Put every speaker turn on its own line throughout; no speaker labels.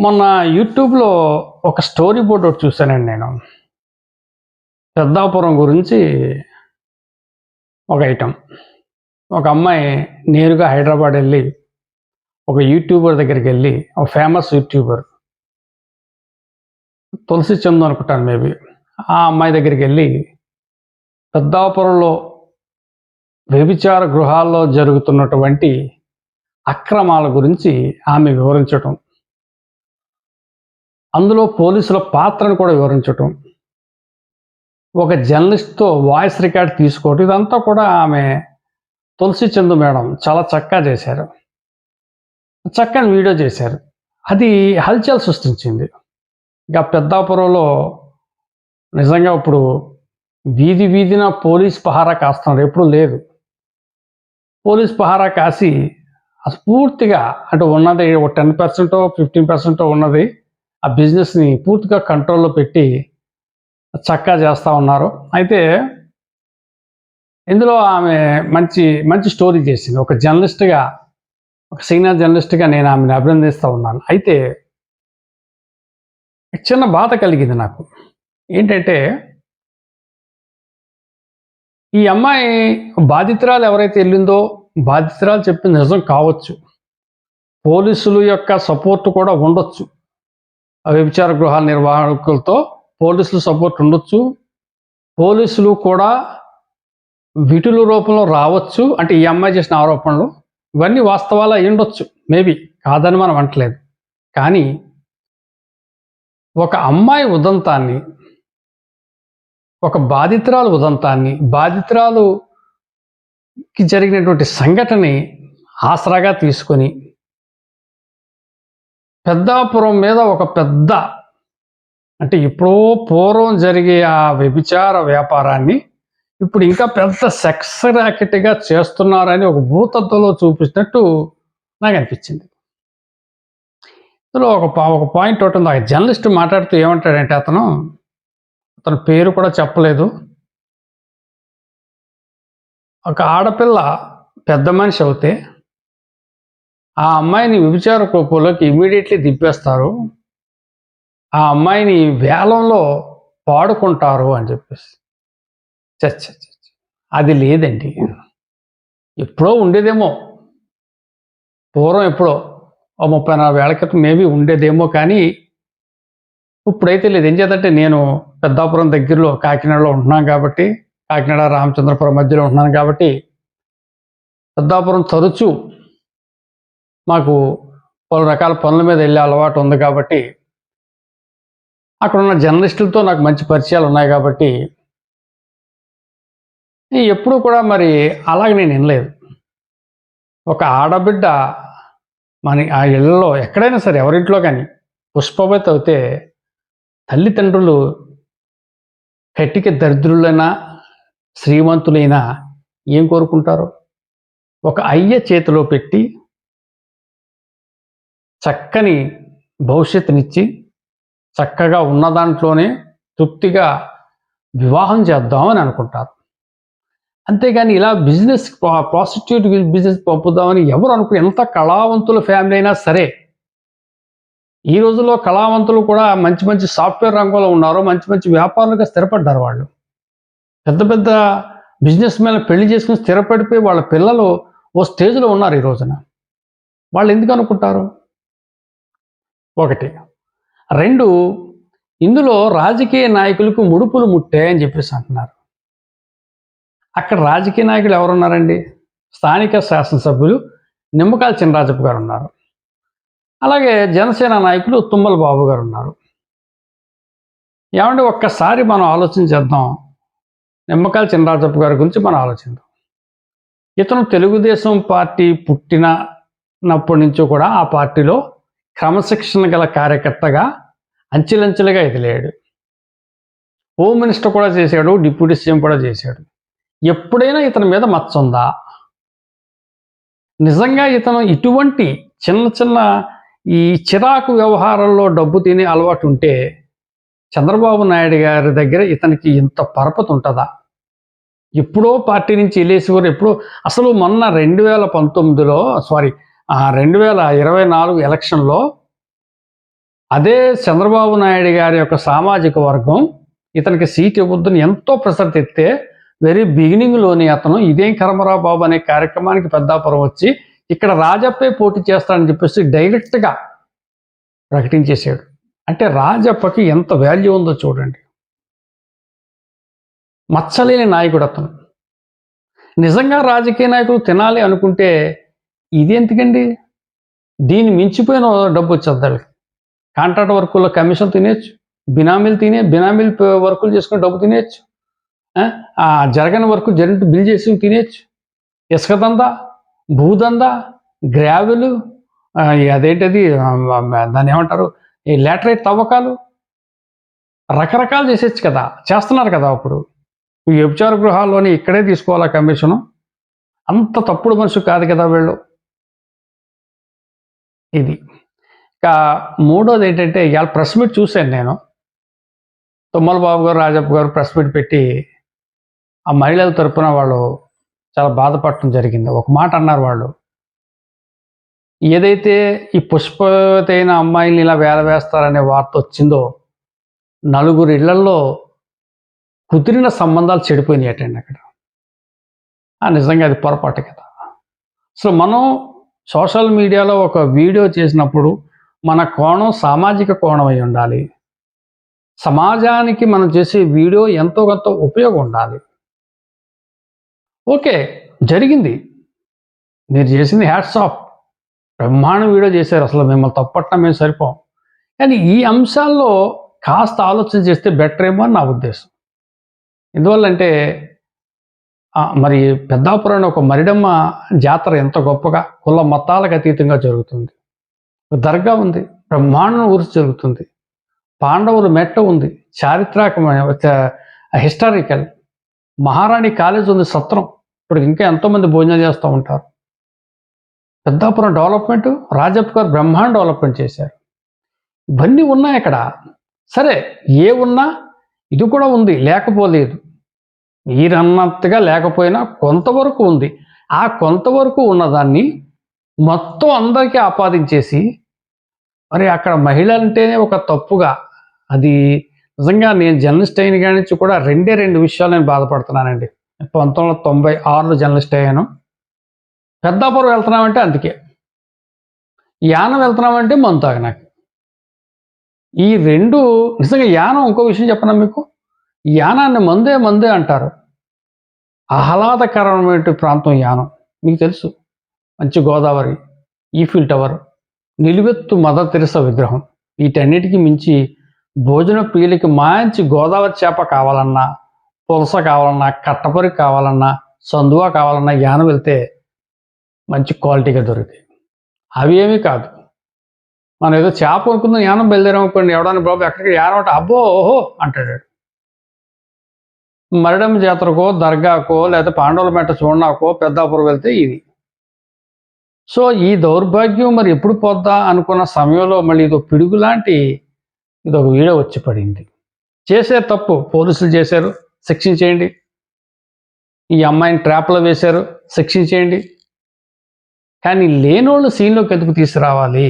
మొన్న యూట్యూబ్లో ఒక స్టోరీ బోర్డ్ ఒకటి చూశానండి నేను. పెద్దాపురం గురించి ఒక ఐటమ్. ఒక అమ్మాయి నేరుగా హైదరాబాద్ వెళ్ళి ఒక యూట్యూబర్ దగ్గరికి వెళ్ళి ఒక ఫేమస్ యూట్యూబర్ తులసి చందు అనుకుంటాను మేబీ ఆ అమ్మాయి దగ్గరికి వెళ్ళి పెద్దాపురంలో వ్యభిచార గృహాల్లో జరుగుతున్నటువంటి అక్రమాల గురించి ఆమె వివరించటం. అందులో పోలీసుల పాత్రను కూడా వివరించటం ఒక జర్నలిస్ట్తో వాయిస్ రికార్డ్ తీసుకోవటం ఇదంతా కూడా ఆమె తులసి చందు మేడం చాలా చక్కగా చేశారు. చక్కని వీడియో చేశారు. అది హల్చల్ సృష్టించింది. ఇక పెద్దాపురంలో నిజంగా ఇప్పుడు వీధి వీధిన పోలీస్ పహారా కాస్తున్నారు. ఎప్పుడు లేదు. పోలీస్ పహారా కాసి పూర్తిగా అంటే ఉన్నది ఒక టెన్ పర్సెంటో ఫిఫ్టీన్ పర్సెంటో ఉన్నది. ఆ బిజినెస్ని పూర్తిగా కంట్రోల్లో పెట్టి చక్కగా చేస్తూ ఉన్నారు. అయితే ఇందులో ఆమె మంచి మంచి స్టోరీ చేసింది. ఒక జర్నలిస్ట్గా ఒక సీనియర్ జర్నలిస్ట్గా నేను ఆమెను అభినందిస్తూ ఉన్నాను. అయితే చిన్న బాధ కలిగింది నాకు. ఏంటంటే ఈ అమ్మాయి బాధితురాలు ఎవరైతే వెళ్ళిందో బాధితురాలు చెప్పింది నిజం కావచ్చు. పోలీసుల యొక్క సపోర్ట్ కూడా ఉండొచ్చు. వ్యభిచార గృహాల నిర్వాహకులతో పోలీసులు సపోర్ట్ ఉండొచ్చు. పోలీసులు కూడా విటుల రూపంలో రావచ్చు. అంటే ఈ అమ్మాయి చేసిన ఆరోపణలు ఇవన్నీ వాస్తవాలు అయి ఉండొచ్చు. మేబీ కాదని మనం అంటలేదు కానీ ఒక అమ్మాయి ఉదంతాన్ని ఒక బాధితురాలు ఉదంతాన్ని బాధితురాలుకి జరిగినటువంటి సంఘటనని ఆసరాగా తీసుకొని పెద్దాపురం మీద ఒక పెద్ద అంటే ఎప్పుడో పూర్వం జరిగే ఆ వ్యభిచార వ్యాపారాన్ని ఇప్పుడు ఇంకా పెద్ద సెక్స్ ర్యాకెట్గా చేస్తున్నారని ఒక భూతత్వంలో చూపించినట్టు నాకు అనిపించింది. ఇందులో ఒక పా- ఒక పాయింట్ ఒకటి ఉంది. ఆ జర్నలిస్ట్ మాట్లాడుతూ ఏమంటాడంటే అతను అతని పేరు కూడా చెప్పలేదు. ఒక ఆడపిల్ల పెద్ద మనిషి అవుతే ఆ అమ్మాయిని విభిచార కోపంలోకి ఇమీడియట్లీ దింపేస్తారు. ఆ అమ్మాయిని వేలంలో పాడుకుంటారు అని చెప్పేసి. చచ్చ చచ్చ. అది లేదండి. ఎప్పుడో ఉండేదేమో. పూర్వం ఎప్పుడో. ఓ ముప్పై నాలుగు వేల క్రితం మేబీ ఉండేదేమో కానీ ఇప్పుడైతే లేదు. ఏం చేద్దంటే నేను పెద్దాపురం దగ్గరలో కాకినాడలో ఉంటున్నాను కాబట్టి కాకినాడ రామచంద్రపురం మధ్యలో ఉంటున్నాను కాబట్టి పెద్దాపురం తరచూ మాకు పలు రకాల పనుల మీద వెళ్ళే అలవాటు ఉంది కాబట్టి అక్కడ ఉన్న జర్నలిస్టులతో నాకు మంచి పరిచయాలు ఉన్నాయి కాబట్టి ఎప్పుడూ కూడా మరి అలాగ నేను వినలేదు. ఒక ఆడబిడ్డ మన ఆ ఇళ్ళలో ఎక్కడైనా సరే ఎవరింట్లో కానీ పుష్పవతి అవుతే తల్లిదండ్రులు కట్టిక దరిద్రులైనా శ్రీమంతులైనా ఏం కోరుకుంటారు? ఒక అయ్య చేతిలో పెట్టి చక్కని భవిష్యత్తునిచ్చి చక్కగా ఉన్న దాంట్లోనే తృప్తిగా వివాహం చేద్దామని అనుకుంటారు. అంతేగాని ఇలా బిజినెస్ ప్రాస్టిట్యూట్ బిజినెస్ పంపుదామని ఎవరు అనుకు ఎంత కళావంతుల ఫ్యామిలీ అయినా సరే ఈ రోజుల్లో కళావంతులు కూడా మంచి మంచి సాఫ్ట్వేర్ రంగంలో ఉన్నారు మంచి మంచి వ్యాపారులుగా స్థిరపడ్డారు వాళ్ళు. పెద్ద పెద్ద బిజినెస్ మీద పెళ్ళి చేసుకుని స్థిరపడిపోయి వాళ్ళ పిల్లలు ఓ స్టేజ్లో ఉన్నారు ఈ రోజున. వాళ్ళు ఎందుకు అనుకుంటారు? ఒకటి. రెండు ఇందులో రాజకీయ నాయకులకు ముడుపులు ముట్టాయని అని చెప్పేసి అంటున్నారు. అక్కడ రాజకీయ నాయకులు ఎవరున్నారండి? స్థానిక శాసనసభ్యులు నిమ్మకాయల చినరాజప్ప గారు ఉన్నారు. అలాగే జనసేన నాయకులు తుమ్మల బాబు గారు ఉన్నారు. ఏమంటే ఒక్కసారి మనం ఆలోచన చేద్దాం. నిమ్మకాయల చినరాజప్ప గారి గురించి మనం ఆలోచిద్దాం. ఇతను తెలుగుదేశం పార్టీ పుట్టినప్పటి నుంచి కూడా ఆ పార్టీలో క్రమశిక్షణ గల కార్యకర్తగా అంచెలంచెలుగా ఎదిలేడు హోమ్ మినిస్టర్ కూడా చేశాడు డిప్యూటీ సీఎం కూడా చేశాడు. ఎప్పుడైనా ఇతని మీద మచ్చ ఉందా? నిజంగా ఇతను ఇటువంటి చిన్న చిన్న ఈ చిరాకు వ్యవహారంలో డబ్బు తినే అలవాటు ఉంటే చంద్రబాబు నాయుడు గారి దగ్గర ఇతనికి ఇంత పరపతి ఉంటుందా? ఎప్పుడో పార్టీ నుంచి వెళ్ళేసి కూడా ఎప్పుడో అసలు మొన్న రెండు వేల పంతొమ్మిదిలో సారీ ఆ రెండు వేల ఇరవై నాలుగు ఎలక్షన్లో అదే చంద్రబాబు నాయుడు గారి యొక్క సామాజిక వర్గం ఇతనికి సీట్ ఇవ్వద్దని ఎంతో ప్రెషర్ వెరీ బిగినింగ్లోని అతను ఇదేం కరమరావు బాబు అనే కార్యక్రమానికి పెద్దాపురం వచ్చి ఇక్కడ రాజప్పే పోటీ చేస్తాడని చెప్పేసి డైరెక్ట్గా ప్రకటించేశాడు. అంటే రాజప్పకి ఎంత వాల్యూ ఉందో చూడండి. మచ్చలేని నాయకుడు అతను. నిజంగా రాజకీయ నాయకులు తినాలి అనుకుంటే ఇది ఎందుకండి? దీన్ని మించిపోయిన డబ్బు వచ్చేద్దాం కాంట్రాక్ట్ వర్కుల్లో కమిషన్ తినేయచ్చు. బినామీలు తినే బినామీలు వర్కులు చేసుకుని డబ్బు తినేయచ్చు. ఆ? జరగని వర్క్ జరిగినట్టు బిల్ చేసి తినేయచ్చు. ఇసుక దందా భూదందా గ్రావెలు అదేంటది దాన్ని ఏమంటారు? ఈ లాటరైట్ తవ్వకాలు రకరకాలు చేసేచ్చు కదా. చేస్తున్నారు కదా అప్పుడు. ఈ వ్యభిచార గృహాల్లోని ఇక్కడే తీసుకోవాలా కమిషను? అంత తప్పుడు మనిషి కాదు కదా వీళ్ళు. ఇది. ఇక మూడోది ఏంటంటే ఇవాళ ప్రెస్ మీట్ చూశాను నేను. తుమ్మల బాబు గారు రాజప్ప గారు ప్రెస్ మీట్ పెట్టి ఆ మహిళల తరపున వాళ్ళు చాలా బాధపడటం జరిగింది. ఒక మాట అన్నారు వాళ్ళు. ఏదైతే ఈ పుష్పతైన అమ్మాయిని ఇలా వేల వేస్తారనే వార్త వచ్చిందో నలుగురు ఇళ్ళల్లో కుదిరిన సంబంధాలు చెడిపోయినాయి అటండి అక్కడ నిజంగా అది పొరపాటు కదా. సో మనం సోషల్ మీడియాలో ఒక వీడియో చేసినప్పుడు మన కోణం సామాజిక కోణం అయి ఉండాలి. సమాజానికి మనం చేసే వీడియో ఎంతో కొంత ఉపయోగం ఉండాలి. ఓకే జరిగింది. మీరు చేసింది హ్యాట్స్ ఆఫ్. బ్రహ్మాండ వీడియో చేశారు అసలు మిమ్మల్ని తప్పట్టం మేము సరిపోం. కానీ ఈ అంశాల్లో కాస్త ఆలోచన చేస్తే బెటర్ ఏమో అని నా ఉద్దేశం. ఎందువల్లంటే మరి పెద్దాపురం ఒక మరిడమ్మ జాతర ఎంత గొప్పగా కుల మతాలకు అతీతంగా జరుగుతుంది. దర్గా ఉంది బ్రహ్మాండం ఊరిసి జరుగుతుంది. పాండవుల మెట్ట ఉంది చారిత్రాకమైన హిస్టారికల్. మహారాణి కాలేజ్ ఉంది సత్రం ఇప్పుడు ఇంకా ఎంతోమంది భోజనం చేస్తూ ఉంటారు. పెద్దాపురం డెవలప్మెంట్ రాజప్ప గారు బ్రహ్మాండ డెవలప్మెంట్ చేశారు. ఇవన్నీ ఉన్నాయి అక్కడ. సరే ఏ ఉన్నా ఇది కూడా ఉంది లేకపోలేదు. మీరన్నంతగా లేకపోయినా కొంతవరకు ఉంది. ఆ కొంతవరకు ఉన్నదాన్ని మొత్తం అందరికీ ఆపాదించేసి మరి అక్కడ మహిళ అంటేనే ఒక తప్పుగా అది నిజంగా నేను జర్నలిస్ట్ అయిన కాడి నుంచి కూడా రెండే రెండు విషయాలు నేను బాధపడుతున్నానండి. పంతొమ్మిది వందల తొంభై ఆరులో జర్నలిస్ట్ అయ్యాను. పెద్దాపురం వెళ్తున్నామంటే అందుకే. యానం వెళ్తున్నామంటే మంతాగ నాకు. ఈ రెండు నిజంగా యానం ఇంకో విషయం చెప్పనా మీకు? యానాన్ని మందే మందే అంటారు. ఆహ్లాదకరమైన ప్రాంతం యానం? మీకు తెలుసు. మంచి గోదావరి ఈఫిల్ టవర్ నిలువెత్తు మదర్ తెరస విగ్రహం. వీటన్నిటికీ మించి భోజన ప్రియులకి మంచి గోదావరి చేప కావాలన్నా పులస కావాలన్నా కట్టపరి కావాలన్నా సందువా కావాలన్నా యానం వెళ్తే మంచి క్వాలిటీగా దొరుకుతాయి అవి ఏమీ కాదు. మనం ఏదో చేప అనుకుందాం యానం బయలుదేరాం అనుకోండి ఎవడానికి బాబు ఎక్కడికి యానం అంటే అబ్బో ఓహో అంటాడు. మరిడం జాతరకో దర్గాకో లేదా పాండవుల మెట్ట చూడనాకో పెద్దాపురం వెళ్తే ఇది. సో ఈ దౌర్భాగ్యం మరి ఎప్పుడు పోద్దా అనుకున్న సమయంలో మళ్ళీ ఇదో పిడుగు లాంటి ఇది ఒక వీడియో వచ్చి పడింది. చేసే తప్పు పోలీసులు చేశారు శిక్షించేయండి ఈ అమ్మాయిని ట్రాప్లో వేశారు శిక్షించేయండి కానీ లేనోళ్ళు సీన్లోకి ఎందుకు తీసుకురావాలి?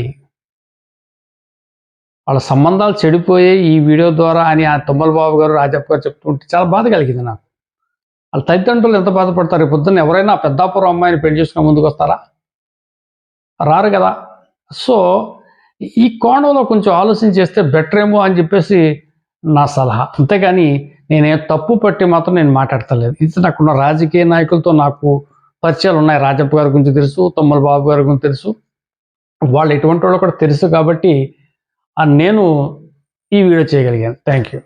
వాళ్ళ సంబంధాలు చెడిపోయే ఈ వీడియో ద్వారా అని ఆ తుమ్మల బాబు గారు రాజప్ప గారు చెప్తుంటే చాలా బాధ కలిగింది నాకు. వాళ్ళ తల్లిదండ్రులు ఎంత బాధపడతారు? పొద్దున్న ఎవరైనా పెద్దాపురం అమ్మాయిని పెళ్ళి చేసుకుని ముందుకు వస్తారా? రారు కదా. సో ఈ కోణంలో కొంచెం ఆలోచన చేస్తే బెటర్ ఏమో అని చెప్పేసి నా సలహా. అంతేగాని నేనే తప్పు పట్టి మాత్రం నేను మాట్లాడతలేదు. ఇది నాకున్న రాజకీయ నాయకులతో నాకు పరిచయాలు ఉన్నాయి. రాజప్ప గారి గురించి తెలుసు తమ్మల బాబు గారి గురించి తెలుసు. వాళ్ళు ఎటువంటి వాళ్ళు కూడా తెలుసు కాబట్టి నేను ఈ వీడియో చేయగలిగాను. Thank you